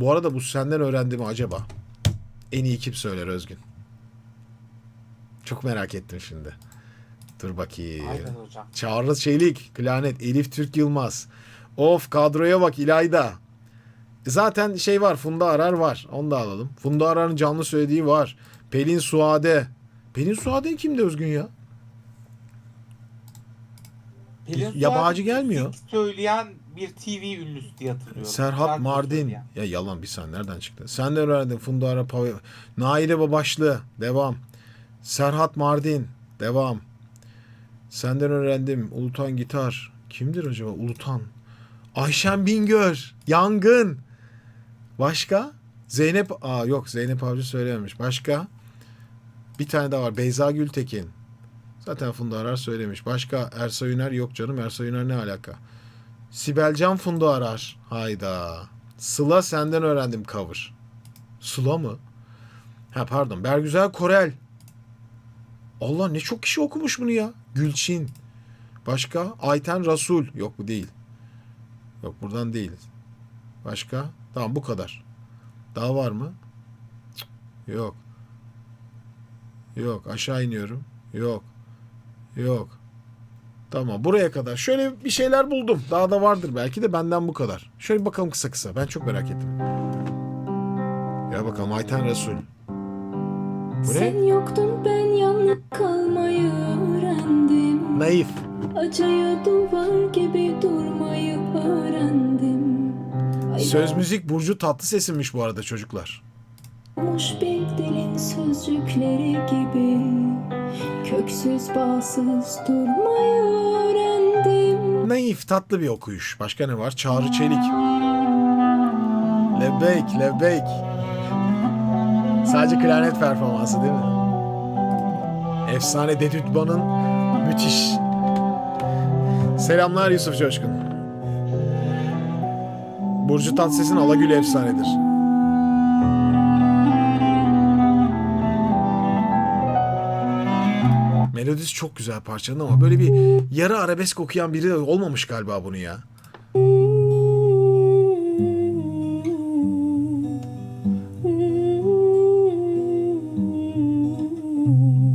Bu arada bu senden öğrendi mi acaba? En iyi kim söyler Özgün? Çok merak ettim şimdi. Dur bakayım. Aynen hocam. Çağrı Çelik, Klanet, Elif Türk Yılmaz. Of kadroya bak İlayda. Zaten şey var Funda Arar var. Onu da alalım. Funda Arar'ın canlı söylediği var. Pelin Suade. Pelin Suade kimdi Özgün ya? Pelin Yabancı gelmiyor. Söyleyen bir TV ünlüsü diye hatırlıyorum. Serhat Şarkı Mardin. söyleyen. Ya yalan bir saniye nereden çıktı? Sen de öğrendin Funda Arar. Pav- Naile Babaşlı. Devam. Serhat Mardin. Devam. Senden öğrendim. Ulutan Gitar. Kimdir acaba Ulutan? Ayşen Bingöl. Yangın. Başka? Zeynep. Aa yok Zeynep Avcı söylememiş. Başka? Bir tane daha var. Beyza Gültekin. Zaten Funda Arar söylemiş. Başka? Ersa Üner yok canım. Ersa Üner ne alaka? Sibelcan Funda Arar. Hayda. Sıla senden öğrendim cover. Sıla mı? Ha pardon. Bergüzel Korel. Allah ne çok kişi okumuş bunu ya. Gülçin. Başka? Ayten Rasul. Yok bu değil. Yok buradan değil. Başka? Tamam bu kadar. Daha var mı? Yok. Yok aşağı iniyorum. Yok. Yok. Tamam buraya kadar. Şöyle bir şeyler buldum. Daha da vardır belki de benden bu kadar. Şöyle bakalım kısa kısa. Ben çok merak ettim. Ya bakalım Ayten Resul. Bu ne? Sen yoktun ben yalnız kalmayı öğrendim Naif. Acıya duvar gibi durmayı öğrendim Söz müzik Burcu Tatlıses'inmiş bu arada çocuklar. Aylanmış bir dilin sözcükleri gibi Köksüz bağsız durmayı öğrendim Naif tatlı bir okuyuş. Başka ne var? Çağrı Çelik. Lebbeyk, lebbeyk. Sadece klarnet performansı değil mi? Efsane Dedütban'ın müthiş. Selamlar Yusuf Coşkun. Burcu Tatlıses'in Alagül efsanedir. Melodisi çok güzel parçanın ama böyle bir yarı arabesk okuyan biri olmamış galiba bunu ya.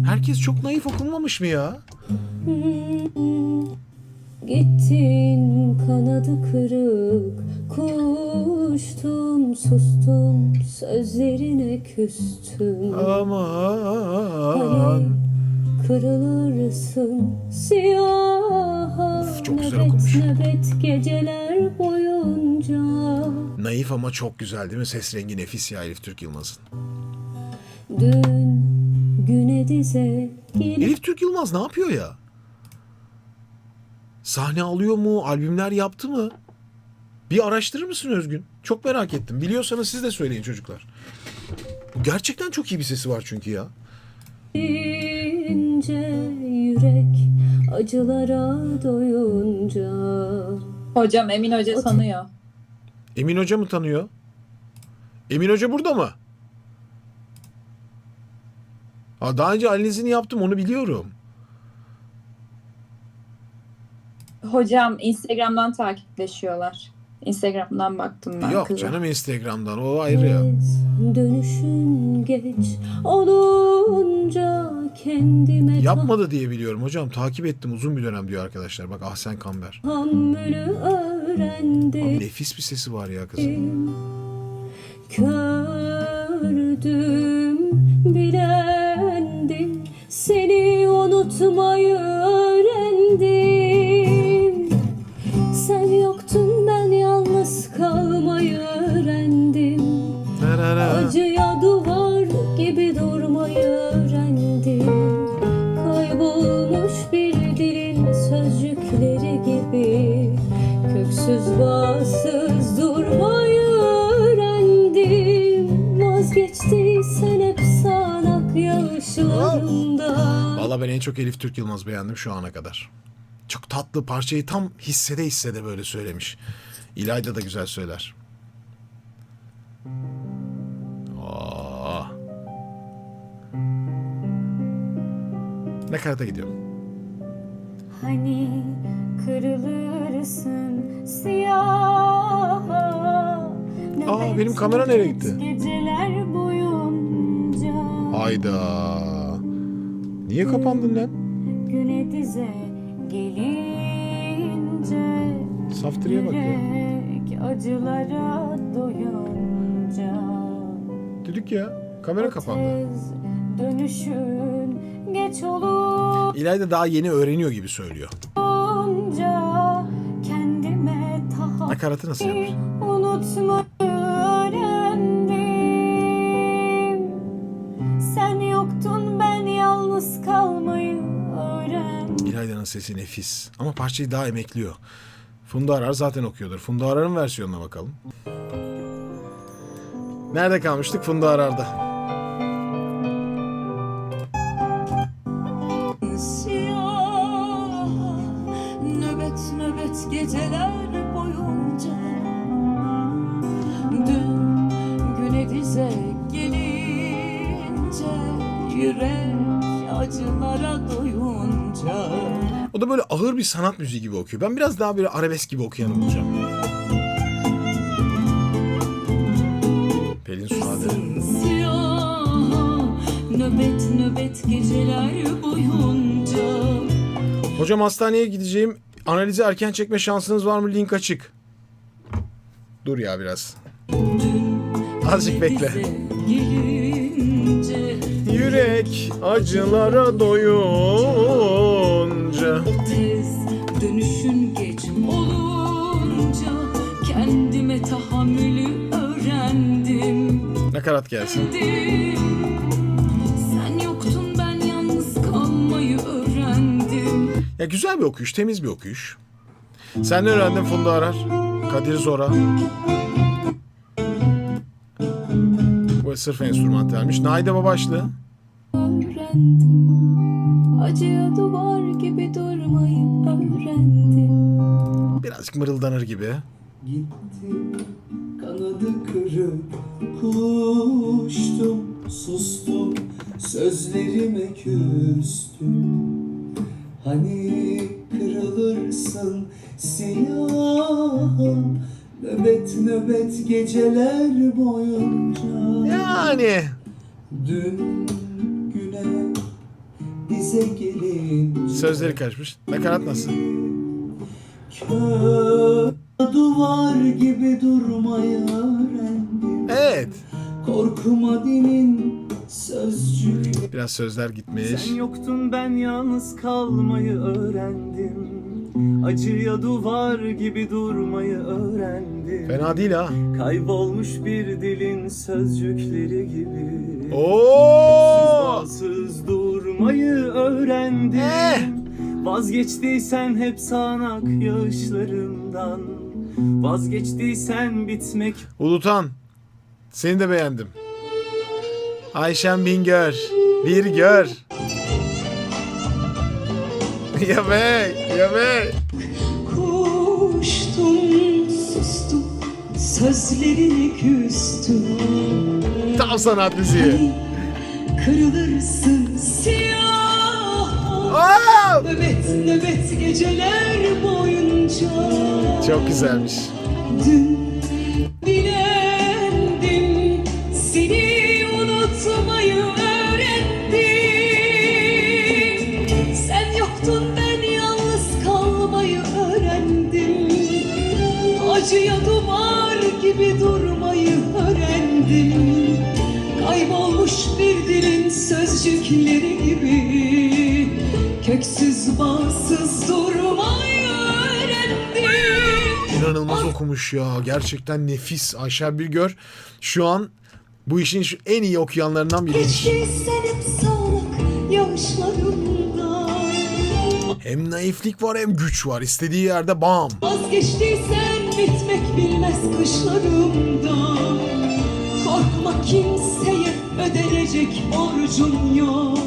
Herkes çok naif okunmamış mı ya? Gittin kanadı kırık Kuştum sustum sözlerine küstüm Aman. Kırılırsın siyaha Of, çok güzel okumuş. nöbet geceler boyunca Naif ama çok güzel değil mi? Ses rengi nefis ya Elif Türk Yılmaz'ın. Dün güne dize gelip Elif Türk Yılmaz ne yapıyor ya? Sahne alıyor mu? Albümler yaptı mı? Bir araştırır mısın Özgün? Çok merak ettim. Biliyorsanız siz de söyleyin çocuklar. Gerçekten çok iyi bir sesi var çünkü ya. İnce yürek acılara doyunca Hocam Emin Hoca tanıyor. Emin Hoca mı tanıyor? Emin Hoca burada mı? Ha, daha önce analizini yaptım onu biliyorum. Hocam Instagram'dan takipleşiyorlar. Instagram'dan baktım ben Yok kıza. canım Instagram'dan o ayrı ya. Dönüşün geç olunca kendime Yapmadı diye biliyorum hocam. Takip ettim uzun bir dönem diyor arkadaşlar. Bak Ahsen Kamber. tahammülü öğrendim. Nefis bir sesi var ya kızın. Kördüm, bilendim, seni unutmayı Valla ben en çok Elif Türk Yılmaz beğendim şu ana kadar. Çok tatlı parçayı tam hissede hissede böyle söylemiş. İlayda da güzel söyler. Aa. Ne karata gidiyorum. Hani kırılırsın siyaha Aa benim kamera nereye gitti? Geceler boyunca Hayda. Niye kapandın lan? Güne dize gelince Saftiriye bak ya. Acılara doyunca Düdük ya. Kamera kapandı. Tez dönüşün geç olunca İlayda daha yeni öğreniyor gibi söylüyor. Kendime tahammül Nakaratı nasıl yapmış? Unutmayı sesi nefis. Ama parçayı daha emekliyor. Funda Arar zaten okuyordur. Funda Arar'ın versiyonuna bakalım. Nerede kalmıştık? Funda Arar'da. Nöbet nöbet geceler boyunca Dün güne dize gelince Yürek acılara doyunca O da böyle ağır bir sanat müziği gibi okuyor. Ben biraz daha böyle arabesk gibi okuyanı bulacağım. Pelin Suade. Nöbet nöbet geceler boyunca Hocam hastaneye gideceğim. Analizi erken çekme şansınız var mı? Link açık. Dur ya biraz. Azıcık bekle. gelince Yürek acılara doyunca. Tez dönüşün geç olunca Kendime tahammülü öğrendim Nakarat gelsin. Sen yoktun ben yalnız kalmayı öğrendim Ya güzel bir okuyuş, temiz bir okuyuş. Sen ne öğrendin Funda Arar? Kadir Zora. Bu sırf enstrümantalmiş. Naide Babaşlı. Öğrendim Acıya duvar gibi durmayı öğrendim. Birazcık mırıldanır gibi. Gitti kanadı kırıp kuştum sustum sözlerime küstüm. Hani kırılırsın siyah nöbet nöbet geceler boyunca. Yani. Dün bize gelin sözleri kaçmış. Nakarat nasıl? Kör duvar gibi durmayı öğrendim Evet. Korkuma dinin sözcükleri Biraz sözler gitmiş. Sen yoktun ben yalnız kalmayı öğrendim Acıya duvar gibi durmayı öğrendim Fena değil ha. Kaybolmuş bir dilin sözcükleri gibi Oo! Bağsız durmayı öğrendim Eh! Vazgeçtiysen hep sağanak yağışlarımdan Vazgeçtiysen bitmek Ulutan. Seni de beğendim. Ayşen Bingöl. Bir gör. ya be, ya be. Kuştum sustum Sözlerini küstüm Tam sanat müziği. Kırılırsın siyah! Nöbet nöbet geceler boyunca Çok güzelmiş. Dün sözcükleri gibi Köksüz bağsız durmayı öğrendim İnanılmaz okumuş ya. Gerçekten nefis. Ayşen Bilgör şu an bu işin şu en iyi okuyanlarından biriymiş. Geçtiysen hep sağlık Hem naiflik var hem güç var. İstediği yerde bam. Vazgeçtiysen bitmek bilmez kışlarımda Korkma kimseye ödenecek borcum yok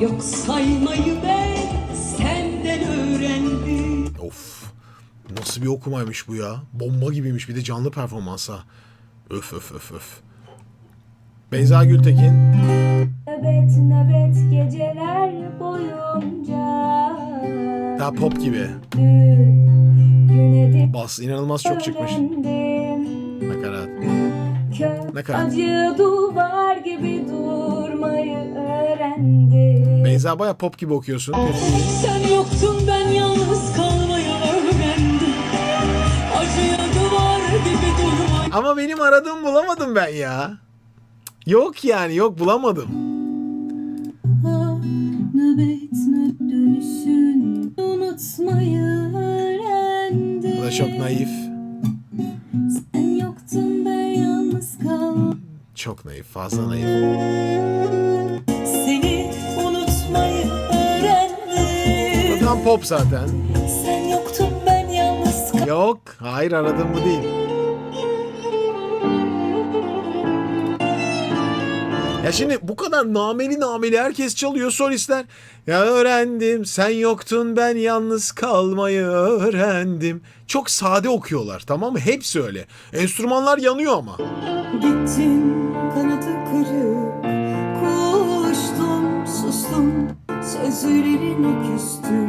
Yok saymayı ben senden öğrendim Of. Nasıl bir okumaymış bu ya? Bomba gibiymiş bir de canlı performansa. Öf öf öf öf. Beyza Gültekin. Nöbet nöbet geceler boyunca Daha pop gibi. Bas inanılmaz çok çıkmış. Nakarat Nakarat. Kör Nakarat. acı duvar gibi durmayı öğrendim Beyza baya pop gibi okuyorsun. Sen yoktun ben yalnız kalmayı öğrendim Acıya duvar gibi durmayı Ama benim aradığımı bulamadım ben ya. Yok yani yok bulamadım. Nöbet nöbet dönüşün unutmayı öğrendim Bu da çok naif. Naif. Fazla naif. Seni unutmayı öğrendim Bu tam pop zaten. Sen yoktun ben yalnız Yok. Hayır aradığım bu değil. Ya şimdi bu kadar nameli nameli herkes çalıyor solistler. Ya öğrendim sen yoktun ben yalnız kalmayı öğrendim. Çok sade okuyorlar tamam mı? Hepsi öyle. Enstrümanlar yanıyor ama. Gittin kanadı kırık Koştum sustum Sözlerine küstüm.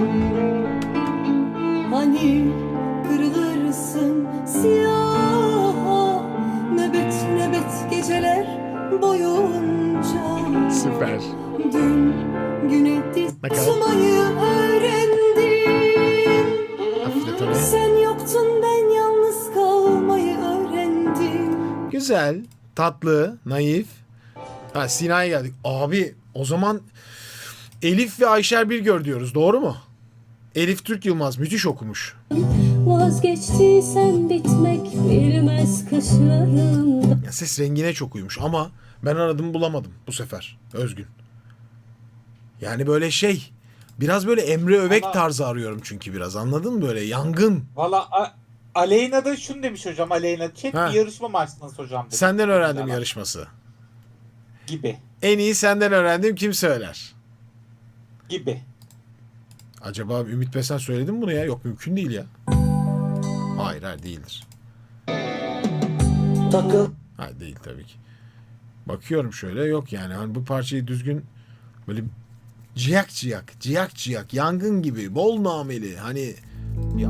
Hani tatlı, naif. Ha Sina'ya geldik. Abi o zaman Elif ve Ayşer Birgör diyoruz doğru mu? Elif Türk Yılmaz müthiş okumuş. Vazgeçtiysen bitmek bilmez kışlarında Ya ses rengine çok uymuş ama ben aradım bulamadım bu sefer. Özgün. Yani böyle şey biraz böyle Emre Övek Ama- tarzı arıyorum çünkü biraz anladın mı böyle yangın. Valla A- Aleyna da şunu demiş hocam Aleyna. Chat Ha. bir yarışma mı açtınız hocam demiş. Senden öğrendim Güzel. yarışması. Gibi. En iyi senden öğrendim kim söyler? Gibi. Acaba Ümit Besen söyledi mi bunu ya? Yok mümkün değil ya. Hayır hayır değildir. Takıl Hayır değil tabii ki. Bakıyorum şöyle yok yani hani bu parçayı düzgün böyle ciyak ciyak ciyak ciyak yangın gibi bol nameli hani ya